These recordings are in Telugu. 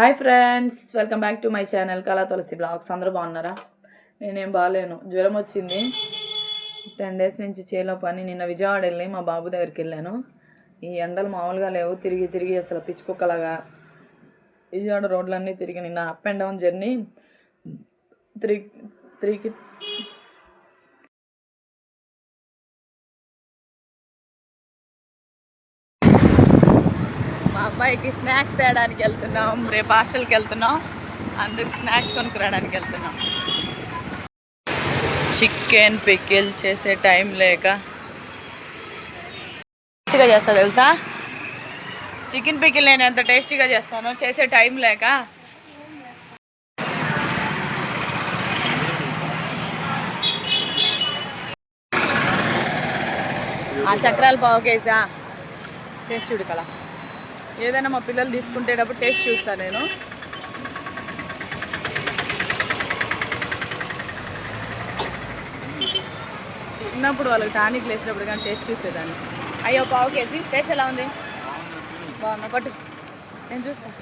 Hi friends welcome back to my channel Kala Tulasi blogs. అందరూ బాగున్నారా? నేనేం బాగాలేను. జ్వరం వచ్చింది. టెన్ డేస్ నుంచి చేలో పని. నిన్న విజయవాడ వెళ్ళి మా బాబు దగ్గరికి వెళ్ళాను. ఈ ఎండలు మామూలుగా లేవు. తిరిగి తిరిగి అసలు పిచ్చుకోకలాగా విజయవాడ రోడ్లన్నీ తిరిగి నిన్న up and down journey three త్రీకి అమ్మాయికి అబ్బాయికి స్నాక్స్ తేయడానికి వెళ్తున్నాం రేపు హాస్టల్కి వెళ్తున్నాం. అందుకు స్నాక్స్ కొనుక్కురావడానికి వెళ్తున్నాం. చికెన్ పికిల్ చేసే టైం లేక. టేస్టీగా చేస్తా తెలుసా? చికెన్ పికిల్ నేను ఎంత టేస్టీగా చేస్తాను చేసే టైం లేక. ఆ చక్రాలు పావు కేసా టేస్ట్ చూడు కదా ఏదైనా మా పిల్లలు తీసుకుంటేటప్పుడు టేస్ట్ చూస్తాను నేను. చిన్నప్పుడు వాళ్ళకి టానిక్ వేసినప్పుడు కానీ టేస్ట్ చూసేదాన్ని. అయ్యో పావు కేజీ టేస్ట్ ఎలా ఉంది? బాగుంది? పట్టు. నేను చూస్తాను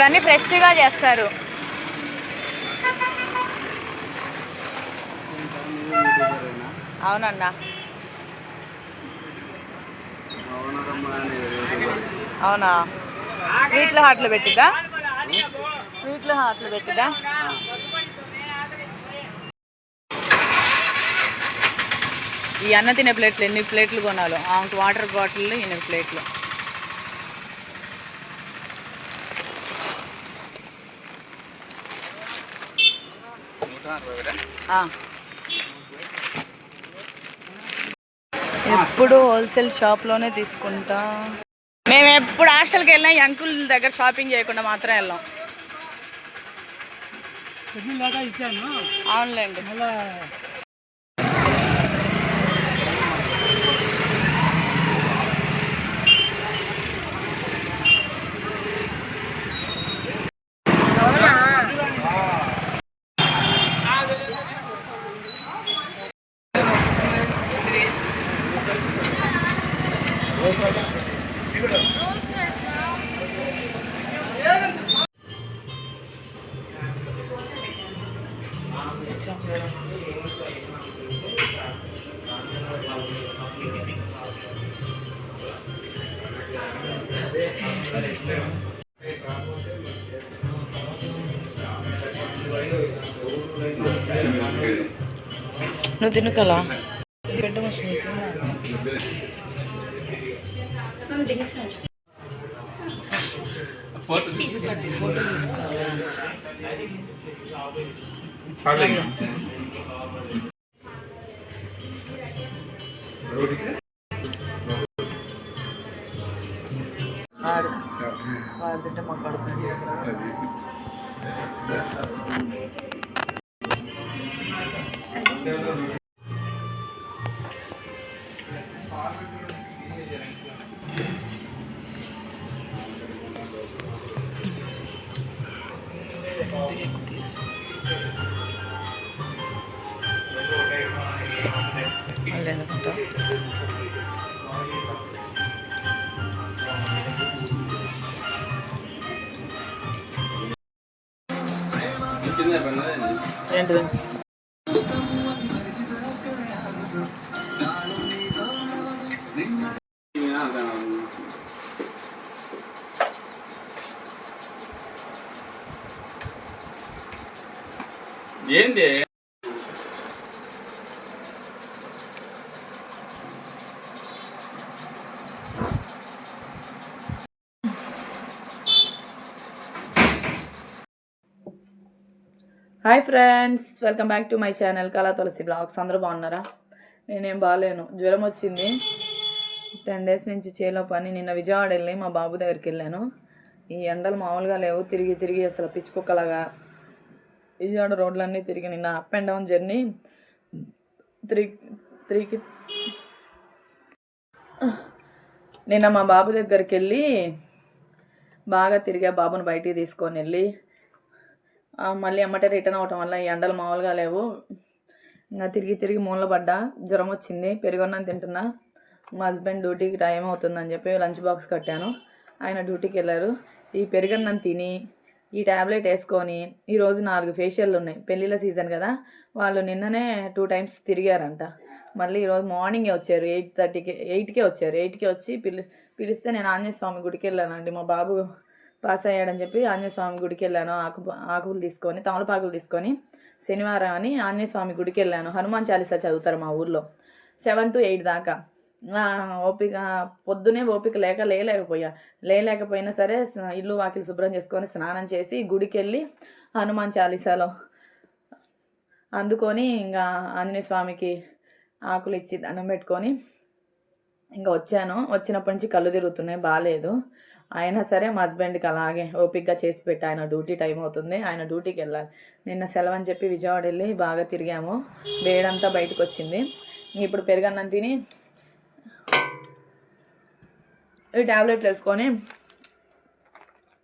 ఇక్కడ అన్ని ఫ్రెష్గా చేస్తారు. అవునన్నా. అవునా? స్వీట్లు హాట్లు పెట్టిద్దా? స్వీట్లు హాట్లు పెట్టిద్దా? ఈ అన్న తినే ప్లేట్లు ఎన్ని ప్లేట్లు కొనాలో? ఆమెకు వాటర్ బాటిల్ ఎన్ని ప్లేట్లు. ఎప్పుడు హోల్సేల్ షాప్లోనే తీసుకుంటా. మేము ఎప్పుడు హాస్టల్కి వెళ్ళినా ఈ అంకుల్ దగ్గర షాపింగ్ చేయకుండా మాత్రం వెళ్ళాం. అవునులేండి మళ్ళా నువ్వు తిను He's got a hi friends welcome back to my channel Kala Tulasi blogs అందరూ బాగున్నారా? నేనేం బాగాలేను. జ్వరం వచ్చింది. టెన్ డేస్ నుంచి చేలో పని. నిన్న విజయవాడ వెళ్ళి మా బాబు దగ్గరికి వెళ్ళాను. ఈ ఎండలు మామూలుగా లేవు. తిరిగి తిరిగి అసలు పిచ్చుకుక్కలాగా విజయవాడ రోడ్లన్నీ తిరిగి నిన్న up and down journey three త్రీకి నిన్న మా బాబు దగ్గరికి వెళ్ళి బాగా తిరిగా బాబుని బయటికి తీసుకొని వెళ్ళి మళ్ళీ ఎమ్మటే రిటర్న్ అవటం వల్ల ఈ ఎండలు మామూలుగా లేవు. ఇంకా తిరిగి తిరిగి మూల పడ్డా జ్వరం వచ్చింది పెరుగున్నాను తింటున్నా. మా హస్బెండ్ డ్యూటీకి టైం అవుతుందని చెప్పి లంచ్ బాక్స్ కట్టాను. ఆయన డ్యూటీకి వెళ్ళారు. ఈ పెరుగన్నం తిని ఈ ట్యాబ్లెట్ వేసుకొని ఈరోజు నాలుగు ఫేషియల్లు ఉన్నాయి. పెళ్ళిళ్ళ సీజన్ కదా వాళ్ళు నిన్ననే టూ టైమ్స్ తిరిగారంట. మళ్ళీ ఈరోజు మార్నింగే వచ్చారు. ఎయిట్ థర్టీకి ఎయిట్కే వచ్చారు. ఎయిట్కే వచ్చి పిలి పిలిస్తే నేను ఆంజనేయ స్వామి గుడికి వెళ్ళానండి. మా బాబు పాస్ అయ్యాడని చెప్పి ఆంజనేయస్వామి గుడికి వెళ్ళాను. ఆకు ఆకులు తీసుకొని తమలపాకులు తీసుకొని శనివారం అని ఆంజనేయస్వామి గుడికి వెళ్ళాను. హనుమాన్ చాలీసా చదువుతారు మా ఊర్లో. సెవెన్ టు ఎయిట్ దాకా. ఓపిక పొద్దునే ఓపిక లేక లేలేకపోయా లేలేకపోయినా సరే ఇల్లు వాకిలు శుభ్రం చేసుకొని స్నానం చేసి గుడికి వెళ్ళి హనుమాన్ చాలీసాలో అందుకొని ఇంకా ఆంజనేయ స్వామికి ఆకులు ఇచ్చి దండం పెట్టుకొని ఇంకా వచ్చాను. వచ్చినప్పటి నుంచి కళ్ళు తిరుగుతున్నాయి బాగాలేదు. అయినా సరే మా హస్బెండ్కి అలాగే ఓపిక్గా చేసి పెట్టి. ఆయన డ్యూటీ టైం అవుతుంది. ఆయన డ్యూటీకి వెళ్ళాలి. నిన్న సెలవు అని చెప్పి విజయవాడ వెళ్ళి బాగా తిరిగాము. వేడంతా బయటకు వచ్చింది. ఇప్పుడు పెరుగన్నం తిని ఈ ట్యాబ్లెట్లు వేసుకొని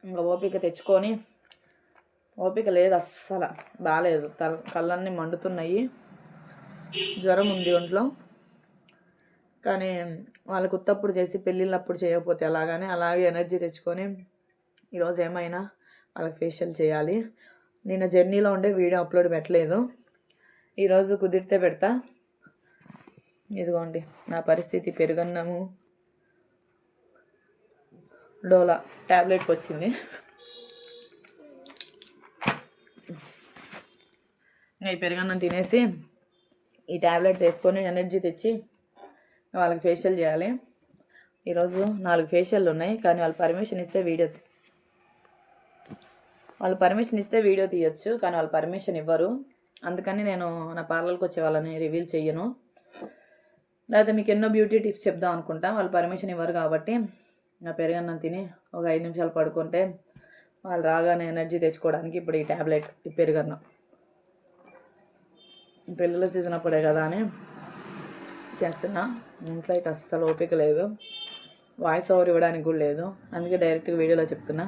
ఇంకా ఓపిక తెచ్చుకొని ఓపిక లేదు అస్సలు బాగాలేదు తల కళ్ళన్నీ మండుతున్నాయి. జ్వరం ఉంది ఒంట్లో. కానీ వాళ్ళకు ఉత్తప్పుడు చేసి పెళ్ళిళ్ళప్పుడు చేయకపోతే అలాగానే అలాగే ఎనర్జీ తెచ్చుకొని ఈరోజు ఏమైనా వాళ్ళకి ఫేషియల్ చేయాలి. నిన్న జర్నీలో ఉండే వీడియో అప్లోడ్ పెట్టలేదు. ఈరోజు కుదిరితే పెడతా. ఇదిగోండి నా పరిస్థితి పెరుగన్నము. డోలా ట్యాబ్లెట్కి వచ్చింది. ఈ పెరుగన్నం తినేసి ఈ ట్యాబ్లెట్ తీసుకొని ఎనర్జీ తెచ్చి వాళ్ళకి ఫేషియల్ చేయాలి. ఈరోజు నాలుగు ఫేషియల్ ఉన్నాయి కానీ వాళ్ళు పర్మిషన్ ఇస్తే వీడియో వాళ్ళు పర్మిషన్ ఇస్తే వీడియో తీయొచ్చు కానీ వాళ్ళు పర్మిషన్ ఇవ్వరు. అందుకని నేను నా పార్లర్కి వచ్చే వాళ్ళని రివీల్ చెయ్యను. లేకపోతే మీకు ఎన్నో బ్యూటీ టిప్స్ చెప్దాం అనుకుంటా. వాళ్ళు పర్మిషన్ ఇవ్వరు కాబట్టి నా పెరుగన్నం తిని ఒక ఐదు నిమిషాలు పడుకుంటే వాళ్ళు రాగానే ఎనర్జీ తెచ్చుకోవడానికి ఇప్పుడు ఈ ట్యాబ్లెట్ ఈ పెరుగన్నం. సీజన్ అప్పుడే కదా అని చేస్తున్నా. ఇంట్లో అయితే అస్సలు ఓపిక లేదు. వాయిస్ ఓవర్ ఇవ్వడానికి కూడా లేదు. అందుకే డైరెక్ట్గా వీడియోలో చెప్తున్నా.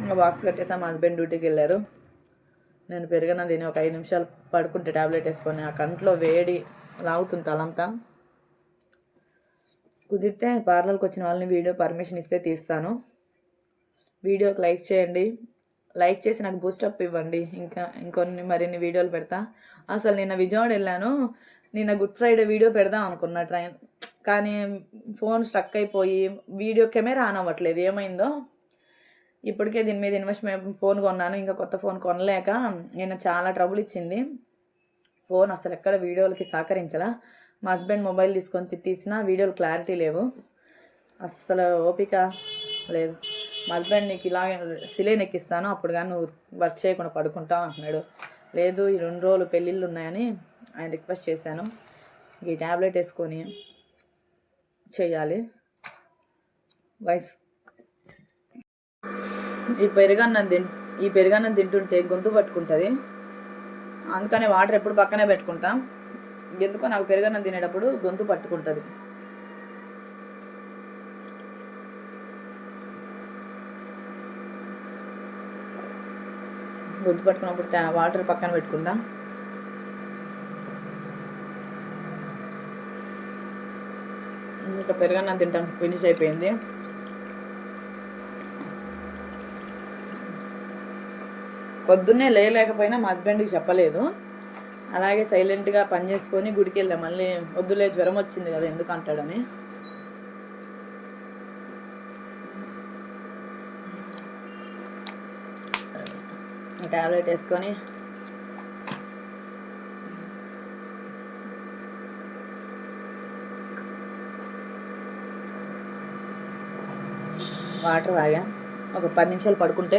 ఇంకా బాక్స్ కట్టేసా. మా హస్బెండ్ డ్యూటీకి వెళ్ళారు. నేను పెరిగిన దీన్ని ఒక ఐదు నిమిషాలు పడుకుంటే ట్యాబ్లెట్ వేసుకొని ఆ కంట్లో వేడి లాగుతుంది తలంతా. కుదిరితే పార్లర్కి వచ్చిన వాళ్ళని వీడియో పర్మిషన్ ఇస్తే తీస్తాను. వీడియోకి లైక్ చేయండి. లైక్ చేసి నాకు బూస్టప్ ఇవ్వండి. ఇంకా ఇంకొన్ని మరిన్ని వీడియోలు పెడతా. అసలు నిన్న విజయవాడ వెళ్ళాను నిన్న గుడ్ ఫ్రైడే వీడియో పెడదాం అనుకున్నా ట్రైన్. కానీ ఫోన్ స్ట్రక్ అయిపోయి వీడియో కెమెరా ఆన్ అవ్వట్లేదు. ఏమైందో? ఇప్పటికే దీని మీద ఇన్వెస్ట్మెంట్ ఫోన్ కొన్నాను. ఇంకా కొత్త ఫోన్ కొనలేక నేను చాలా ట్రబుల్ ఇచ్చింది. ఫోన్ అసలు ఎక్కడ వీడియోలకి సహకరించలా? మా హస్బెండ్ మొబైల్ తీసుకొని తీసినా వీడియోలు క్లారిటీ లేవు. అస్సలు ఓపిక లేదు. మా హస్బెండ్ నీకు ఇలా సిలే నెక్కిస్తాను అప్పుడు కానీ నువ్వు వర్క్ చేయకుండా పడుకుంటావు అంటున్నాడు. లేదు ఈ రెండు రోజులు పెళ్ళిళ్ళు ఉన్నాయని ఆయన రిక్వెస్ట్ చేశాను. ఈ ట్యాబ్లెట్ వేసుకొని చేయాలి. వయసు ఈ పెరుగన్నం తిన్ ఈ పెరుగన్నం తింటుంటే గొంతు పట్టుకుంటుంది. అందుకనే వాటర్ ఎప్పుడు పక్కనే పెట్టుకుంటాం. ఎందుకో నాకు పెరుగన్నం తినేటప్పుడు గొంతు పట్టుకుంటుంది. గొంతు పట్టుకున్నప్పుడు వాటర్ పక్కన పెట్టుకుందాం. ఇంకా పెరుగన్నం తింటాం ఫినిష్ అయిపోయింది పొద్దున్నే లేయలేకపోయినా మా హస్బెండ్కి చెప్పలేదు. అలాగే సైలెంట్గా పని చేసుకొని గుడికి వెళ్ళాం మళ్ళీ వద్దులే జ్వరం వచ్చింది కదా ఎందుకు అంటాడని. ట్యాబ్లెట్ వేసుకొని. వాటర్ తాగా. ఒక పది నిమిషాలు పడుకుంటే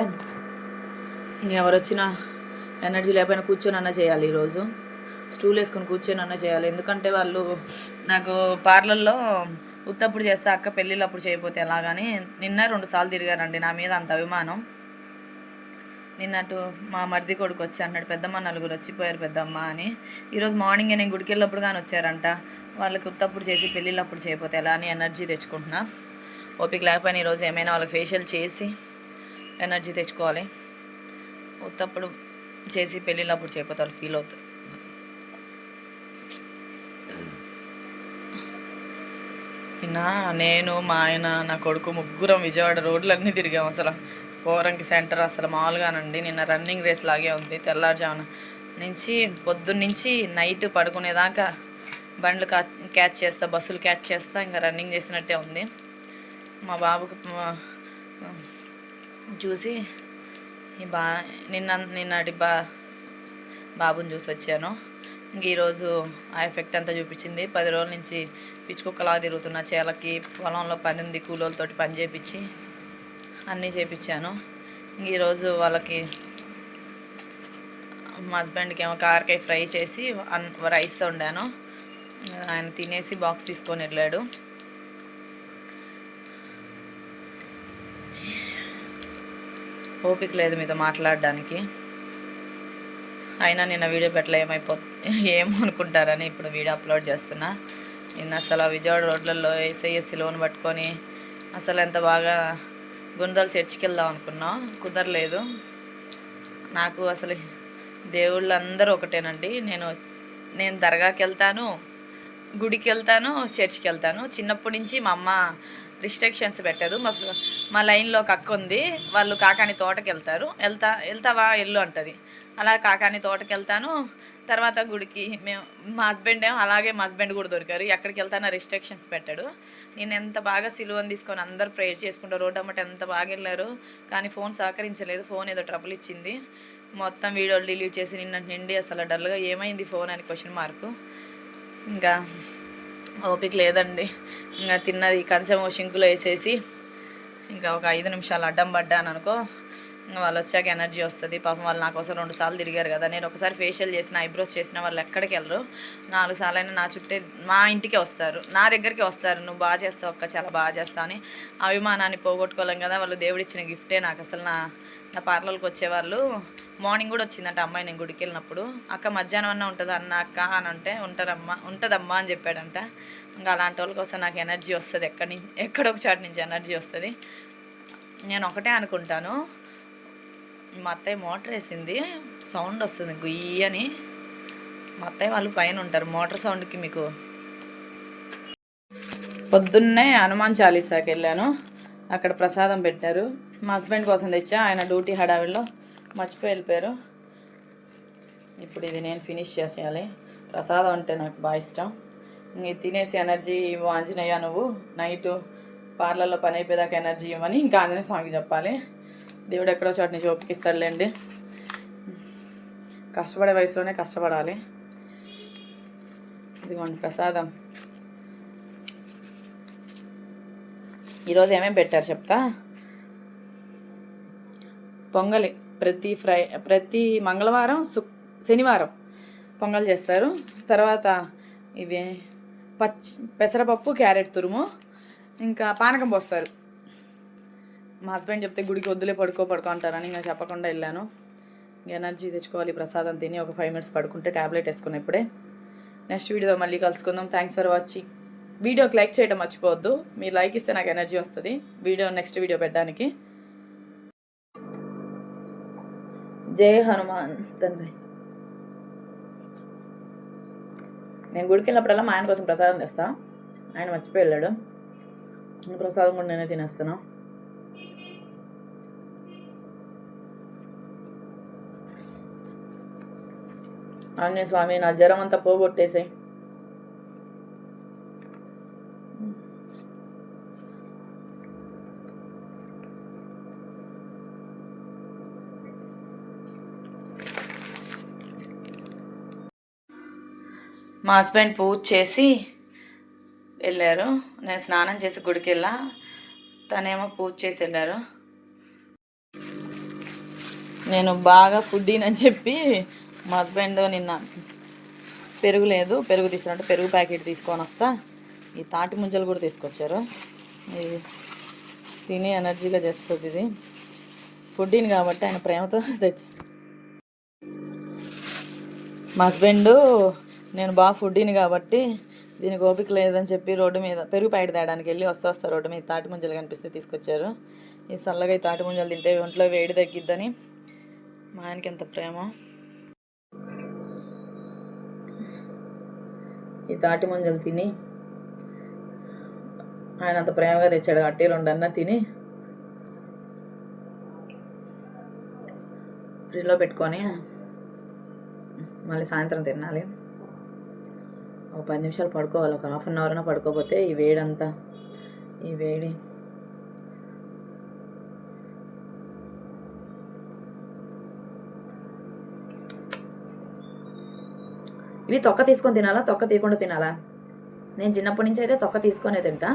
ఎవరు వచ్చినా ఎనర్జీ లేకపోయినా కూర్చొని అన్న చేయాలి ఈరోజు. స్టూల్ వేసుకొని కూర్చొని అన్న చేయాలి. ఎందుకంటే వాళ్ళు నాకు పార్లర్లో ఉత్తప్పుడు చేస్తే అక్క పెళ్ళిళ్ళప్పుడు చేయకపోతే ఎలాగని నిన్న రెండు సార్లు తిరిగారండి నా మీద అంత అభిమానం. నిన్నట్టు మా మరిది కొడుకు వచ్చి అన్నాడు పెద్దమ్మ నలుగురు వచ్చిపోయారు పెద్దమ్మ అని. ఈరోజు మార్నింగ్ నేను గుడికి వెళ్ళినప్పుడు కానీ వచ్చారంట. వాళ్ళకి ఉత్తప్పుడు చేసి పెళ్ళిళ్ళప్పుడు చేయకపోతే ఎలా అని ఎనర్జీ తెచ్చుకుంటున్నా. ఓపిక లేకపోయినా ఈరోజు ఏమైనా వాళ్ళకి ఫేషియల్ చేసి ఎనర్జీ తెచ్చుకోవాలి. ఉత్తప్పుడు చేసి పెళ్ళిళ్ళప్పుడు చేయకపోతే వాళ్ళు ఫీల్ అవుతారు. నిన్న నేను మా ఆయన నా కొడుకు ముగ్గురం విజయవాడ రోడ్లన్నీ తిరిగాం అసలు. ఓరంకి సెంటర్ అసలు మామూలుగానండి. నిన్న రన్నింగ్ రేస్ లాగే ఉంది తెల్లారుజామున నుంచి పొద్దున్న నుంచి నైట్ పడుకునేదాకా బండ్లు కా క్యాచ్ చేస్తా బస్సులు క్యాచ్ చేస్తా ఇంకా రన్నింగ్ చేసినట్టే ఉంది. మా బాబుకు చూసి బా నిన్న నిన్నటి బా బాబుని చూసి వచ్చాను. ఇంక ఈరోజు ఆ ఎఫెక్ట్ అంతా చూపించింది. పది రోజుల నుంచి పిచ్చుకుక్కలా తిరుగుతున్న చేలకి పొలంలో పని ఉంది కూలోళ్ళతోటి పని చేయించి అన్నీ చేపించాను. ఈరోజు వాళ్ళకి మా హస్బెండ్కి ఏమో కారకాయ ఫ్రై చేసి అన్ రైస్ వండాను. ఆయన తినేసి బాక్స్ తీసుకొని వెళ్ళాడు. ఓపిక లేదు మీతో మాట్లాడడానికి. అయినా నిన్న వీడియో పెట్టలే ఏమైపో ఏమనుకుంటారని ఇప్పుడు వీడియో అప్లోడ్ చేస్తున్నా. నిన్న అసలు ఆ విజయవాడ రోడ్లలో ఏసఐఎస్సి లోన్ పట్టుకొని అసలు ఎంత బాగా గుండెలు చర్చికి వెళ్దాం అనుకున్నాం. కుదరలేదు. నాకు అసలు దేవుళ్ళు అందరూ ఒకటేనండి. నేను నేను దర్గాకి వెళ్తాను గుడికి వెళ్తాను చర్చికి వెళ్తాను చిన్నప్పటి నుంచి మా అమ్మ రిస్ట్రిక్షన్స్ పెట్టదు. మా మా లైన్లో ఒక అక్క ఉంది. వాళ్ళు కాకాని తోటకి వెళ్తారు. వెళ్తా వెళ్తావా? ఎల్లు అంటుంది. అలా కాకాని తోటకి వెళ్తాను. తర్వాత గుడికి మేము మా హస్బెండ్ ఏమో అలాగే మా హస్బెండ్ కూడా దొరికారు. ఎక్కడికి వెళ్తానో రిస్ట్రిక్షన్స్ పెట్టాడు. నేను ఎంత బాగా సిలువని తీసుకొని అందరు ప్రేయర్ చేసుకుంటారు. రోడ్డు అమ్మట ఎంత బాగా వెళ్ళారు. కానీ ఫోన్ సహకరించలేదు. ఫోన్ ఏదో ట్రబుల్ ఇచ్చింది. మొత్తం వీడియోలు డిలీట్ చేసి నిన్న నిండి అసలు డల్గా ఏమైంది ఫోన్ అని క్వశ్చన్ మార్కు ఇంకా ఓపిక లేదండి. ఇంకా తిన్నది కంచెం షింకులో వేసేసి ఇంకా ఒక ఐదు నిమిషాలు అడ్డం పడ్డాను అనుకో ఇంకా వాళ్ళు వచ్చాక ఎనర్జీ వస్తుంది. పాపం వాళ్ళు నా కోసం రెండు సార్లు తిరిగారు కదా. నేను ఒకసారి ఫేషియల్ చేసిన ఐబ్రోస్ చేసిన వాళ్ళు ఎక్కడికి వెళ్ళరు. నాలుగు సార్లు అయినా నా చుట్టే మా ఇంటికే వస్తారు. నా దగ్గరికి వస్తారు. నువ్వు బాగా చేస్తావు అక్క చాలా బాగా చేస్తావు అని అభిమానాన్ని పోగొట్టుకోలేం కదా. వాళ్ళు దేవుడిచ్చిన గిఫ్టే నాకు అసలు నా నా పార్లర్కి వచ్చేవాళ్ళు. మార్నింగ్ కూడా వచ్చిందంట అమ్మాయి నేను గుడికి వెళ్ళినప్పుడు. అక్క మధ్యాహ్నం అన్న ఉంటుందా? అన్న అక్క. అని అంటే ఉంటారమ్మా ఉంటుందమ్మా అని చెప్పాడంట. ఇంకా అలాంటి వాళ్ళ కోసం నాకు ఎనర్జీ వస్తుంది. ఎక్కడి నుంచి ఎక్కడో ఒక చాటు నుంచి ఎనర్జీ వస్తుంది. నేను ఒకటే అనుకుంటాను. మా అత్తయ్య మోటార్ వేసింది. సౌండ్ వస్తుంది. గుయ్యి అని. మా అత్తయ్య వాళ్ళు పైన ఉంటారు. మోటార్ సౌండ్కి మీకు. పొద్దున్నే హనుమాన్ చాలీసాకి వెళ్ళాను. అక్కడ ప్రసాదం పెట్టారు. మా హస్బెండ్ కోసం తెచ్చా. ఆయన డ్యూటీ హడావిడిలో మర్చిపోయి వెళ్ళిపోయారు. ఇప్పుడు ఇది నేను ఫినిష్ చేసేయాలి. ప్రసాదం అంటే నాకు బాగా ఇష్టం. ఇంక తినేసి ఎనర్జీ ఇవ్వు ఆంజనేయ నువ్వు. నైట్ పార్లర్లో పని అయిపోయేదాకా ఎనర్జీ ఇవ్వని ఇంకా ఆంజనేయ స్వామికి చెప్పాలి. దేవుడు ఎక్కడో చోట నుంచి కష్టపడే వయసులోనే కష్టపడాలి. ఇదిగోండి ప్రసాదం. ఈరోజు ఏమేమి పెట్టారు చెప్తా? పొంగలి. ప్రతి ఫ్రై ప్రతి మంగళవారం సు శనివారం పొంగల్ చేస్తారు. తర్వాత ఇవి పచ్చి పెసరపప్పు క్యారెట్ తురుము ఇంకా పానకం పోస్తారు. మా హస్బెండ్ చెప్తే గుడికి వద్దులే పడుకో పడుకో అంటారని ఇంకా చెప్పకుండా వెళ్ళాను. ఎనర్జీ తెచ్చుకోవాలి ప్రసాదం తిని ఒక ఫైవ్ మినిట్స్ పడుకుంటే ట్యాబ్లెట్ వేసుకున్నా ఇప్పుడే. నెక్స్ట్ వీడియోతో మళ్ళీ కలుసుకుందాం. థ్యాంక్స్ ఫర్ వాచింగ్ వీడియోకి లైక్ చేయడం మర్చిపోవద్దు. మీరు లైక్ ఇస్తే నాకు ఎనర్జీ వస్తుంది. వీడియో నెక్స్ట్ వీడియో పెట్టడానికి. జై హనుమాన్ తండ్రి. నేను గుడికి వెళ్ళినప్పుడల్లా మా ఆయన కోసం ప్రసాదం తెస్తా. ఆయన మర్చిపోయి వెళ్ళాడు. ప్రసాదం కూడా నేనే తినేస్తాను ఆంజనేయ స్వామి నా జ్వరం అంతా పోగొట్టేసాయి. మా హస్బెండ్ పూజ చేసి వెళ్ళారు. నేను స్నానం చేసి గుడికి వెళ్ళా. తనేమో పూజ చేసి వెళ్ళారు. నేను బాగా ఫుడ్డీనని చెప్పి మా హస్బెండ్ నిన్న పెరుగు లేదు. పెరుగు తీసుకున్నట్టు పెరుగు ప్యాకెట్ తీసుకొని వస్తా. ఈ తాటి ముంజలు కూడా తీసుకొచ్చారు. ఇది తిని ఎనర్జీగా చేస్తుంది ఇది. ఫుడ్డీని కాబట్టి ఆయన ప్రేమతో తెచ్చి మా హస్బెండ్ నేను బాగా ఫుడ్డీని కాబట్టి దీనికి ఓపిక లేదని చెప్పి రోడ్డు మీద పెరుగు ప్యాకెట్ తేయడానికి వెళ్ళి వస్తా వస్తా రోడ్డు మీద తాటి ముంజలు కనిపిస్తే తీసుకొచ్చారు. ఈ చల్లగా ఈ తాటి ముంజలు తింటే ఒంట్లో వేడి తగ్గిద్దని మా ఆయనకి ఎంత ప్రేమ. ఈ తాటి ముంజలు తిని ఆయన అంత ప్రేమగా తెచ్చాడు అట్టి రెండన్నా తిని ఫ్రిడ్జ్లో పెట్టుకొని మళ్ళీ సాయంత్రం తినాలి. ఒక పది నిమిషాలు పడుకోవాలి. ఒక హాఫ్ అన్ అవర్ అయినా పడుకోకపోతే ఈ వేడంతా ఈ వేడి. ఇవి తొక్క తీసుకొని తినాలా? తొక్క తీయకుండా తినాలా? నేను చిన్నప్పటి నుంచి అయితే తొక్క తీసుకొనే తింటా.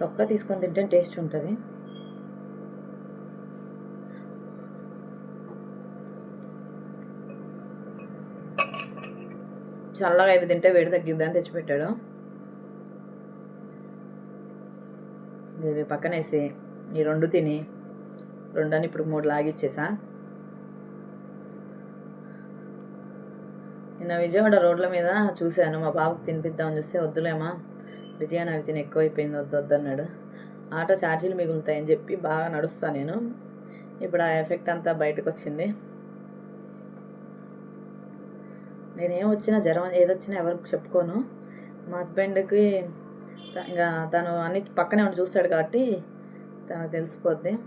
తొక్క తీసుకొని తింటే టేస్ట్ ఉంటుంది. చల్లగా ఇవి తింటే వేడి తగ్గిద్దని తెచ్చిపెట్టాడు. ఇవి పక్కనేసి ఈ రెండు తిని రెండని ఇప్పుడు మూడు లాగిచ్చేసా. నిన్న విజయవాడ రోడ్ల మీద చూశాను మా బాబుకి తినిపిద్దామని చూస్తే వద్దులేమా? బిర్యానీ అవి తిని ఎక్కువైపోయింది వద్దు వద్దన్నాడు. ఆటో ఛార్జీలు మిగులుతాయని చెప్పి బాగా నడుస్తా నేను. ఇప్పుడు ఆ ఎఫెక్ట్ అంతా బయటకు వచ్చింది నేనేం వచ్చినా జ్వరం ఏదొచ్చినా ఎవరికి చెప్పుకోను. మా హస్బెండ్కి త- ఇంకా తను అన్ని పక్కనే ఉండి చూస్తాడు కాబట్టి తనకు తెలిసిపోద్ది.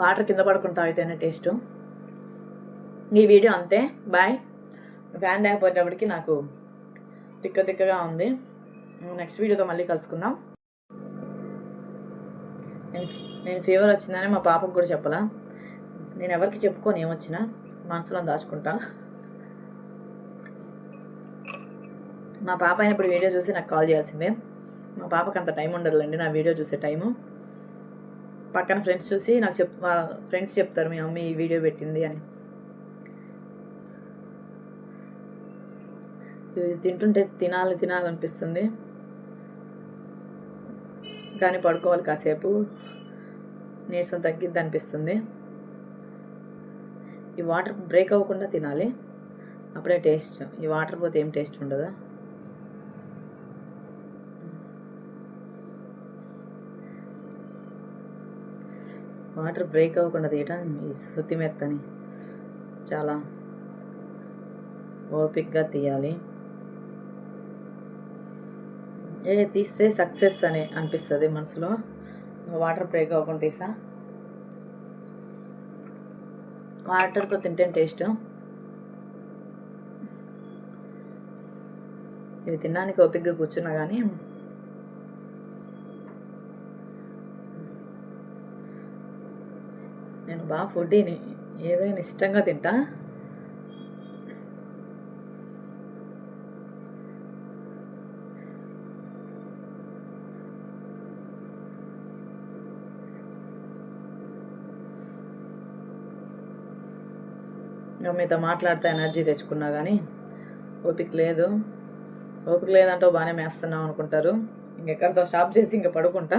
వాటర్ కింద పడుకుని తాగితేనే టేస్ట్. ఈ వీడియో అంతే. బాయ్. ఫ్యాన్ లేకపోయేటప్పటికి నాకు తిక్క తిక్కగా ఉంది. నెక్స్ట్ వీడియోతో మళ్ళీ కలుసుకుందాం. నేను నేను ఫీవర్ వచ్చిందని మా పాపకు కూడా చెప్పలా. నేను ఎవరికి చెప్పుకొని ఏమొచ్చినా మనసులో దాచుకుంటా. మా పాప అయినప్పుడు వీడియో చూసి నాకు కాల్ చేయాల్సిందే. మా పాపకి అంత టైం ఉండదులేండి నా వీడియో చూసే టైము. పక్కన ఫ్రెండ్స్ చూసి నాకు చెప్ ఫ్రెండ్స్ చెప్తారు మీ మమ్మీ ఈ వీడియో పెట్టింది అని. ఇది తింటుంటే తినాలి తినాలనిపిస్తుంది. కానీ పడుకోవాలి కాసేపు. నీరసం తగ్గిద్ది అనిపిస్తుంది ఈ వాటర్ బ్రేక్ అవ్వకుండా తినాలి. అప్పుడే టేస్ట్ ఈ వాటర్ పోతే ఏం టేస్ట్ ఉండదు? వాటర్ బ్రేక్ అవ్వకుండా తీయటం ఈ శుద్ధి మెత్తని చాలా ఓపిక్గా తీయాలి. ఏ తీస్తే సక్సెస్ అని అనిపిస్తుంది మనసులో. వాటర్ బ్రేక్ అవ్వకుండా తీసా? వాటర్తో తింటే టేస్ట్. ఇవి తినడానికి ఓపిక్గా కూర్చున్నా కానీ నేను బాగా ఫుడ్ని ఏదైనా ఇష్టంగా తింటా? ఇంకా మీతో మాట్లాడితే ఎనర్జీ తెచ్చుకున్నా కానీ ఓపిక లేదు. ఓపిక లేదంటే బాగానే మేస్తున్నాం అనుకుంటారు. ఇంకెక్కడితో స్టాప్ చేసి ఇంకా పడుకుంటా?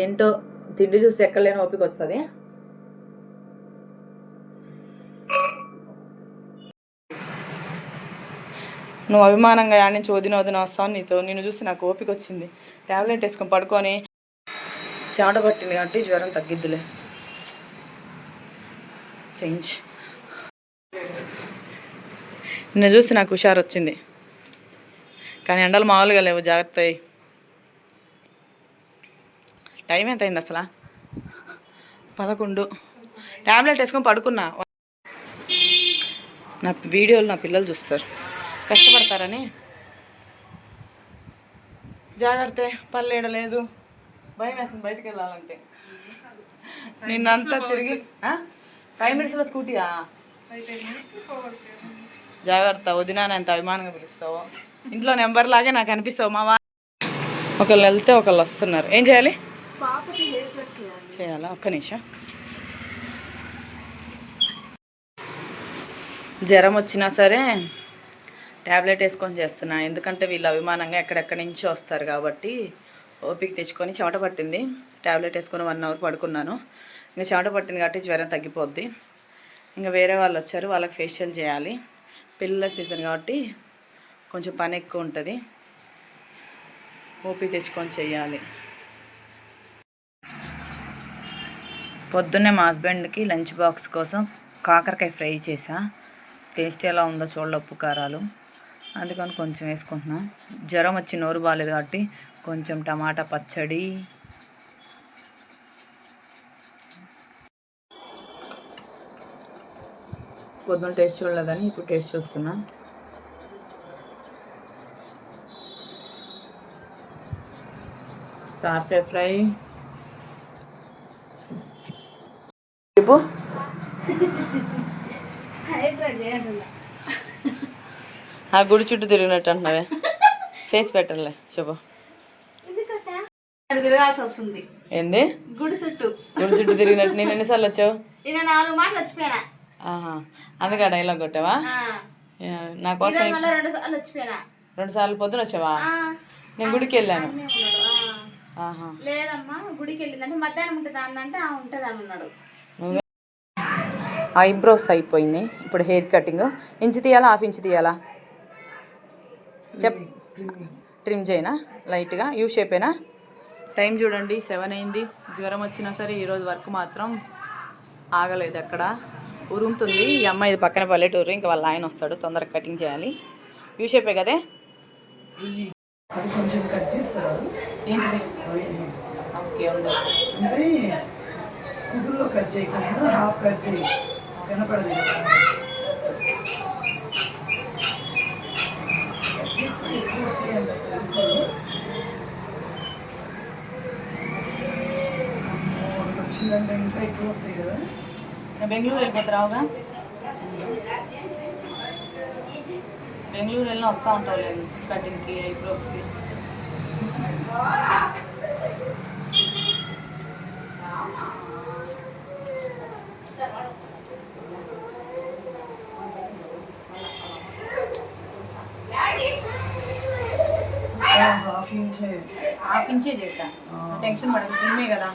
ఏంటో తిండి చూసి ఎక్కడలేని ఓపిక వస్తుంది. నువ్వు అభిమానంగా యాడ్ నుంచి వదిన వదిన వస్తావు నీతో నిన్ను చూసి నాకు ఓపిక వచ్చింది. ట్యాబ్లెట్ వేసుకొని పడుకొని చెమట పట్టింది కాబట్టి జ్వరం తగ్గిద్దిలే. చేంజ్. నిన్ను చూసి నాకు హుషారు వచ్చింది. కానీ ఎండలు మామూలుగా లేవు జాగ్రత్త టైం ఎంత అయింది అసలు? పదకొండు. ట్యాబ్లెట్ వేసుకొని పడుకున్నా. నా వీడియోలు నా పిల్లలు చూస్తారు. కష్టపడతారని. జాగ్రత్త పల్లెడ లేదు. భయం వేస్తుంది బయటికి వెళ్ళాలంటే. నిన్నంతా తిరిగి ఫైవ్ మినిట్స్లో స్కూటీయా? జాగ్రత్త వదినా ఎంత అభిమానంగా పిలుస్తావు. ఇంట్లో నెంబర్ లాగే నాకు అనిపిస్తావు మా వా ఒకళ్ళు వెళ్తే ఒకళ్ళు వస్తున్నారు. ఏం చేయాలి? చేయాలా? ఒక్క నిమిషం. జ్వరం వచ్చినా సరే ట్యాబ్లెట్ వేసుకొని చేస్తున్నా. ఎందుకంటే వీళ్ళు అభిమానంగా ఎక్కడెక్కడి నుంచి వస్తారు కాబట్టి ఓపిక తెచ్చుకొని చెమట పట్టింది. ట్యాబ్లెట్ వేసుకొని వన్ అవర్ పడుకున్నాను. ఇంకా చెమట పట్టింది కాబట్టి జ్వరం తగ్గిపోద్ది. ఇంకా వేరే వాళ్ళు వచ్చారు. వాళ్ళకి ఫేషియల్ చేయాలి. పిల్లల సీజన్ కాబట్టి కొంచెం పని ఎక్కువ ఉంటుంది. ఓపిక తెచ్చుకొని చేయాలి. పొద్దున్నే మా హస్బెండ్కి లంచ్ బాక్స్ కోసం కాకరకాయ ఫ్రై చేసా టేస్ట్ ఎలా ఉందో చూడాలి ఉప్పు కారాలు. అందుకని కొంచెం వేసుకుంటున్నాం. జ్వరం వచ్చి నోరు బాగాలేదు కాబట్టి కొంచెం టమాటా పచ్చడి. పొద్దున్న టేస్ట్ చూడలేదని ఇప్పుడు టేస్ట్ చూస్తున్నా. కాకరకాయ ఫ్రై. చెప్పు. ఆ గుడి చుట్టూ తిరిగినట్టు అంటున్నావే. ఫేస్ పెట్టలే చెప్పు. తిరగాల్సి వస్తుంది ఏంది? గుడి చుట్టూ గుడి చుట్టూ తిరిగినట్టు నేను ఎన్నిసార్లు వచ్చావు? నేను నాలుగు మాటలు వచ్చిపోయినా ఆహా అందుకే డైలాగ్ కొట్టావా నా కోసం రెండు సార్లు వచ్చిపోయినా. రెండు సార్లు పొద్దున వచ్చావా. నేను గుడికి వెళ్ళాను. లేదమ్మా గుడికి వెళ్ళిందంటే మధ్యాహ్నం ఉంటుంది ఆ ఉంటుంది అని అన్నాడు ఐబ్రోస్ అయిపోయింది ఇప్పుడు హెయిర్ కటింగ్. ఇంచు తీయాలా? హాఫ్ ఇంచ్ తీయాలా? చెప్. ట్రిమ్ చేయనా? లైట్గా. యూ షేపేనా? టైం చూడండి. సెవెన్ అయింది. జ్వరం వచ్చినా సరే ఈరోజు వర్క్ మాత్రం ఆగలేదు అక్కడ ఉరుముతుంది. ఈ అమ్మాయి పక్కన పల్లెటూరు. ఇంకా వాళ్ళ ఆయన వస్తాడు. తొందరగా కటింగ్ చేయాలి. యూ షేపే కదే? కొంచెం కట్ చేస్తారు ఏంటిది? ఓకే ఉంది. అంటే కుదురులో కట్ చేయకుండా హాఫ్ కట్ చేయి. కనపడదు వచ్చిందంటే ఇంకా ఎక్కువ వస్తాయి కదా. బెంగళూరు వెళ్ళిపోతారావుగా బెంగళూరు వెళ్ళినా వస్తూ ఉంటావు లేదు కటింగ్కి ఐబ్రోస్కి. హాఫ్ ఇంచ్ హాఫ్ ఇంచే చేశా టెన్షన్ పడదు కదా.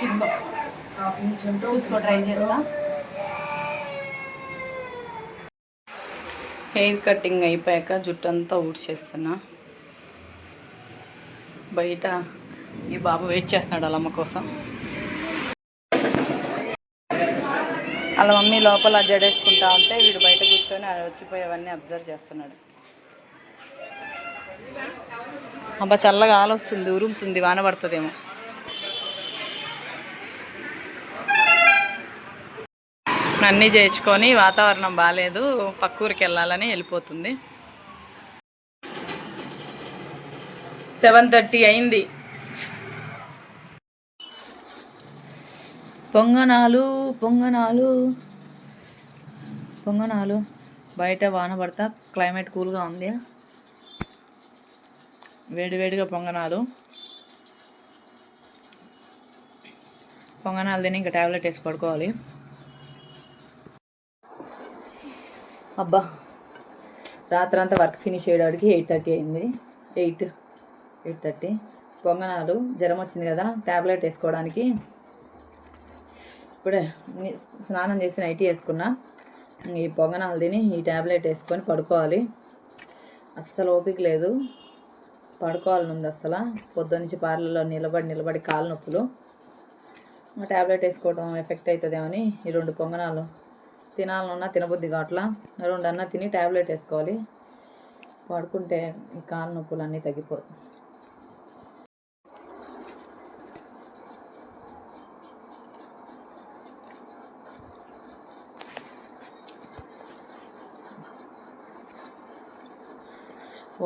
చూసుకో. హాఫ్ ఇంచ్ అంటే చూసుకో ట్రై చేస్తా. హెయిర్ కటింగ్ అయిపోయాక జుట్టు అంతా ఊడ్చేస్తున్నా. బయట ఈ బాబు వెయిట్ చేస్తున్నాడు వాళ్ళ అమ్మ కోసం. వాళ్ళ మమ్మీ లోపల జడేసుకుంటా ఉంటే వీడు బయట కూర్చొని వచ్చిపోయేవన్నీ అబ్జర్వ్ చేస్తున్నాడు. అబ్బా చల్లగా ఆలొస్తుంది ఉరుముతుంది వాన పడుతుందేమో. అన్నీ చేయించుకొని వాతావరణం బాగాలేదు పక్క ఊరికి వెళ్ళాలని వెళ్ళిపోతుంది. సెవెన్ థర్టీ అయింది. పొంగనాలు పొంగనాలు పొంగనాలు. బయట వాన పడతా క్లైమేట్ కూల్గా ఉంది వేడివేడిగా పొంగనాలు. పొంగనాలు తిని ఇంకా ట్యాబ్లెట్ వేసి పడుకోవాలి. అబ్బా రాత్రంతా వర్క్ ఫినిష్ చేయడానికి ఎయిట్ థర్టీ అయింది. Eight eight thirty. పొంగనాలు జ్వరం వచ్చింది కదా ట్యాబ్లెట్ వేసుకోవడానికి. ఇప్పుడే స్నానం చేసి నైటీ వేసుకున్నా. ఈ పొంగనాలు తిని ఈ ట్యాబ్లెట్ వేసుకొని పడుకోవాలి. అస్సలు ఓపిక లేదు. పడుకోవాలని ఉంది అసలు పొద్దునుంచి పార్లలో నిలబడి నిలబడి కాలు నొప్పులు. ట్యాబ్లెట్ వేసుకోవడం ఎఫెక్ట్ అవుతుందేమని ఈ రెండు పొంగనాలు. తినాలన్నా తినబుద్ధి కావట్లా. రెండు అన్నా తిని ట్యాబ్లెట్ వేసుకోవాలి. పడుకుంటే ఈ కాలు నొప్పులు అన్నీ తగ్గిపో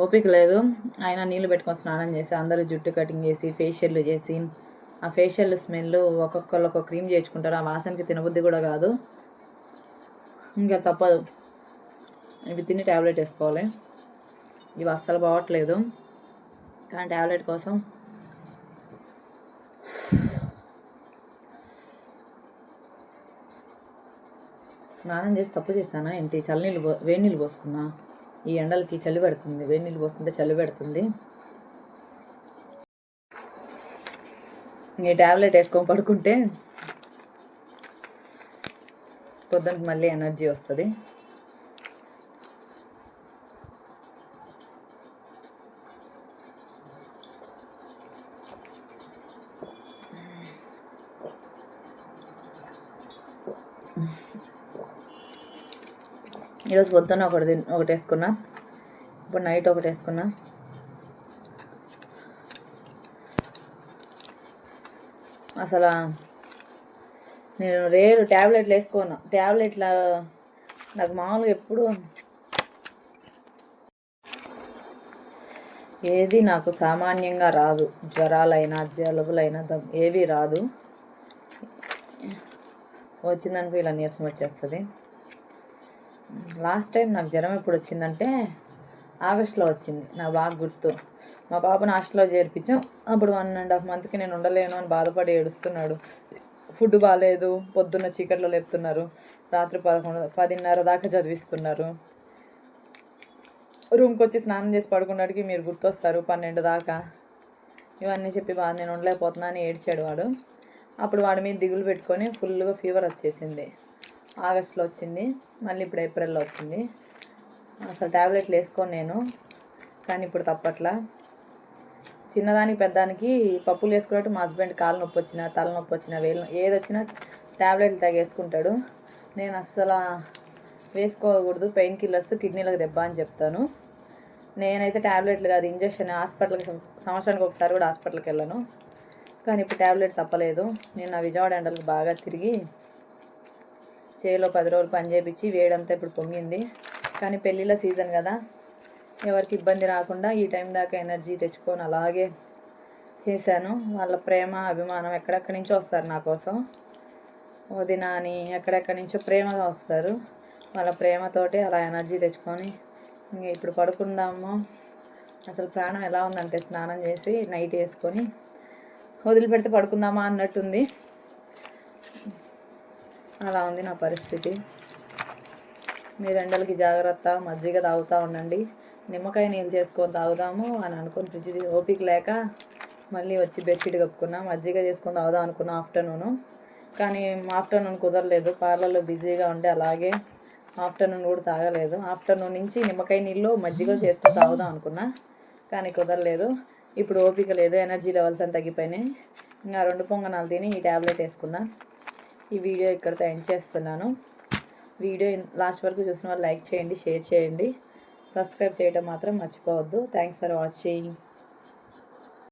ఓపిక లేదు. ఆయన నీళ్ళు పెట్టుకొని స్నానం చేసి అందరూ జుట్టు కటింగ్ చేసి ఫేషియల్ చేసి ఆ ఫేషియల్ స్మెల్ ఒక్కొక్కరు ఒక్కొక్క క్రీమ్ చేయించుకుంటారు. ఆ వాసనకి తినబుద్ధి కూడా కాదు. ఇంకా తప్పదు. ఇవి తిని ట్యాబ్లెట్ వేసుకోవాలి. ఇవి అస్సలు పోవట్లేదు కానీ ట్యాబ్లెట్ కోసం స్నానం చేసి తప్పు చేస్తానా ఏంటి? చల్లనీళ్ళు పో వేడి నీళ్ళు పోసుకున్నా? ఈ ఎండలకి చలి పెడుతుంది వేడి నీళ్ళు పోసుకుంటే చలి పెడుతుంది. ఈ ట్యాబ్లెట్ వేసుకొని పడుకుంటే పొద్దునకి మళ్ళీ ఎనర్జీ వస్తుంది. ఈరోజు పొద్దున్న ఒకటి ఒకటి వేసుకున్నా. ఇప్పుడు నైట్ ఒకటి వేసుకున్నా. అసలు నేను రేరు ట్యాబ్లెట్లు వేసుకోను. ట్యాబ్లెట్ల నాకు మామూలుగా ఎప్పుడు ఏది నాకు సామాన్యంగా రాదు. జ్వరాలైనా జలుబులైనా దమ్ ఏవి రాదు. వచ్చిందనుకో ఇలా నీరసం వచ్చేస్తుంది. లాస్ట్ టైం నాకు జ్వరం ఎప్పుడు వచ్చిందంటే ఆగస్టులో వచ్చింది. నాకు బాగా గుర్తు. మా పాపను హాస్టల్లో చేర్పించాం. అప్పుడు వన్ అండ్ హాఫ్ మంత్కి నేను ఉండలేను అని బాధపడి ఏడుస్తున్నాడు. ఫుడ్ బాగాలేదు పొద్దున్న చీకట్లో లేపుతున్నారు. రాత్రి పదకొండు పదిన్నర దాకా చదివిస్తున్నారు. రూమ్కి వచ్చి స్నానం చేసి పడుకున్నాడికి మీరు గుర్తొస్తారు పన్నెండు దాకా. ఇవన్నీ చెప్పి బాగా నేను ఉండలేకపోతున్నా అని ఏడ్చాడు వాడు. అప్పుడు వాడి మీద దిగులు పెట్టుకొని ఫుల్గా ఫీవర్ వచ్చేసింది. ఆగస్ట్లో వచ్చింది. మళ్ళీ ఇప్పుడు ఏప్రిల్లో వచ్చింది. అసలు ట్యాబ్లెట్లు వేసుకోను నేను కానీ ఇప్పుడు తప్పట్లా. చిన్నదానికి పెద్దానికి పప్పులు వేసుకున్నట్టు మా హస్బెండ్ కాలు నొప్పి వచ్చినా తలనొప్పి వచ్చినా వేలు ఏది వచ్చినా ట్యాబ్లెట్లు తగేసుకుంటాడు. నేను అస్సలు వేసుకోకూడదు. పెయిన్ కిల్లర్స్ కిడ్నీలకు దెబ్బ అని చెప్తాను. నేనైతే ట్యాబ్లెట్లు కాదు ఇంజక్షన్ హాస్పిటల్కి సంవత్సరానికి ఒకసారి కూడా హాస్పిటల్కి వెళ్ళను. కానీ ఇప్పుడు ట్యాబ్లెట్ తప్పలేదు. నేను నా విజయవాడ ఎండలకు బాగా తిరిగి చేలో పది రోజులు పని చేపించి వేడంతా ఇప్పుడు పొంగింది. కానీ పెళ్ళిళ్ళ సీజన్ కదా. ఎవరికి ఇబ్బంది రాకుండా ఈ టైం దాకా ఎనర్జీ తెచ్చుకొని అలాగే చేశాను. వాళ్ళ ప్రేమ అభిమానం ఎక్కడెక్కడి నుంచో వస్తారు నా కోసం. వదిన అని ఎక్కడెక్కడి నుంచో ప్రేమగా వస్తారు. వాళ్ళ ప్రేమతోటి అలా ఎనర్జీ తెచ్చుకొని ఇంక ఇప్పుడు పడుకుందాము. అసలు ప్రాణం ఎలా ఉందంటే స్నానం చేసి నైట్ వేసుకొని వదిలిపెడితే పడుకుందామా అన్నట్టుంది. అలా ఉంది నా పరిస్థితి. మీరు ఎండలకి జాగ్రత్త మజ్జిగ తాగుతూ ఉండండి. నిమ్మకాయ నీళ్ళు చేసుకొని తాగుదాము అని అనుకుని ఫ్రిడ్జ్ ఓపిక లేక మళ్ళీ వచ్చి బెడ్షీట్ కప్పుకున్నా మజ్జిగ చేసుకొని తాగుదాం అనుకున్నా ఆఫ్టర్నూను. కానీ ఆఫ్టర్నూన్ కుదరలేదు పార్లర్లో బిజీగా ఉంటే అలాగే ఆఫ్టర్నూన్ కూడా తాగలేదు. ఆఫ్టర్నూన్ నుంచి నిమ్మకాయ నీళ్ళు మజ్జిగ చేసుకొని తాగుదాం అనుకున్నా కానీ కుదరలేదు. ఇప్పుడు ఓపిక లేదు ఎనర్జీ లెవెల్స్ అని తగ్గిపోయినాయి. ఇంకా రెండు పొంగనాలు తిని ఈ ట్యాబ్లెట్ వేసుకున్నా. ఈ వీడియో ఇక్కడితో ఎండ్ చేస్తున్నాను. వీడియో లాస్ట్ వరకు చూసిన వాళ్ళు లైక్ చేయండి షేర్ చేయండి. సబ్స్క్రైబ్ చేయడం మాత్రం మర్చిపోవద్దు. Thanks for watching.